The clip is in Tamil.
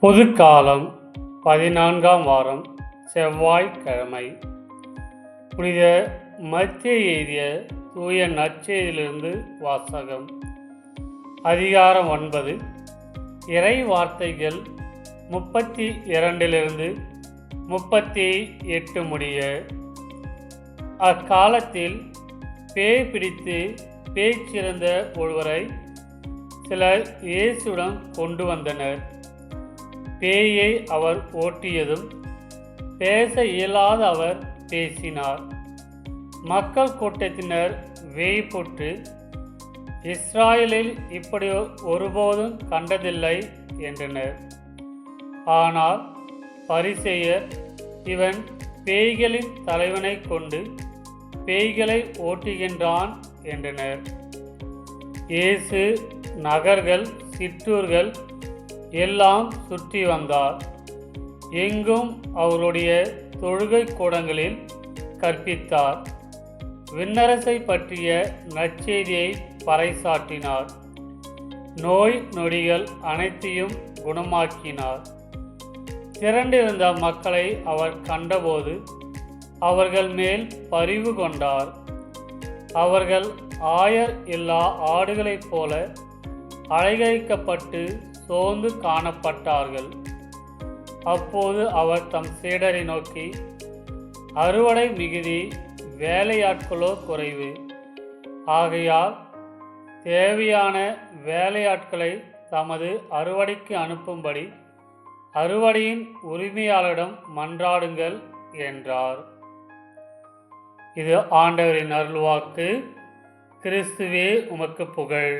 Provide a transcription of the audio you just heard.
பொதுக்காலம் பதினான்காம் வாரம் செவ்வாய்க்கிழமை. புனித மத்திய எழுதிய தூய நற்செய்தியிலிருந்து வாசகம். அதிகாரம் ஒன்பது. இறை வார்த்தைகள் முப்பத்தி இரண்டிலிருந்து முப்பத்தி எட்டு முடிய. அக்காலத்தில் பேய் பிடித்து பேச்சிறந்த ஒருவரை சிலர் இயேசுடன் கொண்டு வந்தனர். பேயை அவர் ஓட்டியதும் பேச இயலாத அவர் பேசினார். மக்கள் கூட்டத்தினர் வேய்புற்று இஸ்ராயலில் இப்படி ஒருபோதும் கண்டதில்லை என்றனர். ஆனால் பரிசெயர் இவன் பேய்களின் தலைவனை கொண்டு பேய்களை ஓட்டுகின்றான் என்றனர். இயேசு நகர்கள் சிற்றூர்கள் எல்லாம் சுற்றி வந்தார். எங்கும் அவருடைய தொழுகை கூடங்களில் கற்பித்தார். விண்ணரசை பற்றிய நற்செய்தியை பறைசாட்டினார் நோய் நொடிகள் அனைத்தையும் குணமாக்கினார். திரண்டிருந்த மக்களை அவர் கண்டபோது அவர்கள் மேல் பரிவு கொண்டார். அவர்கள் ஆயர் இல்லா ஆடுகளைப் போல அழைகழிக்கப்பட்டு சோர்ந்து காணப்பட்டார்கள். அப்போது அவர் தம் சீடரை நோக்கி அறுவடை மிகுதி வேலையாட்களோ குறைவு. ஆகையால் தேவையான வேலையாட்களை தமது அறுவடைக்கு அனுப்பும்படி அறுவடையின் உரிமையாளரிடம் மன்றாடுங்கள் என்றார். இது ஆண்டவரின் அருள்வாக்கு. கிறிஸ்துவே உமக்கு புகழ்.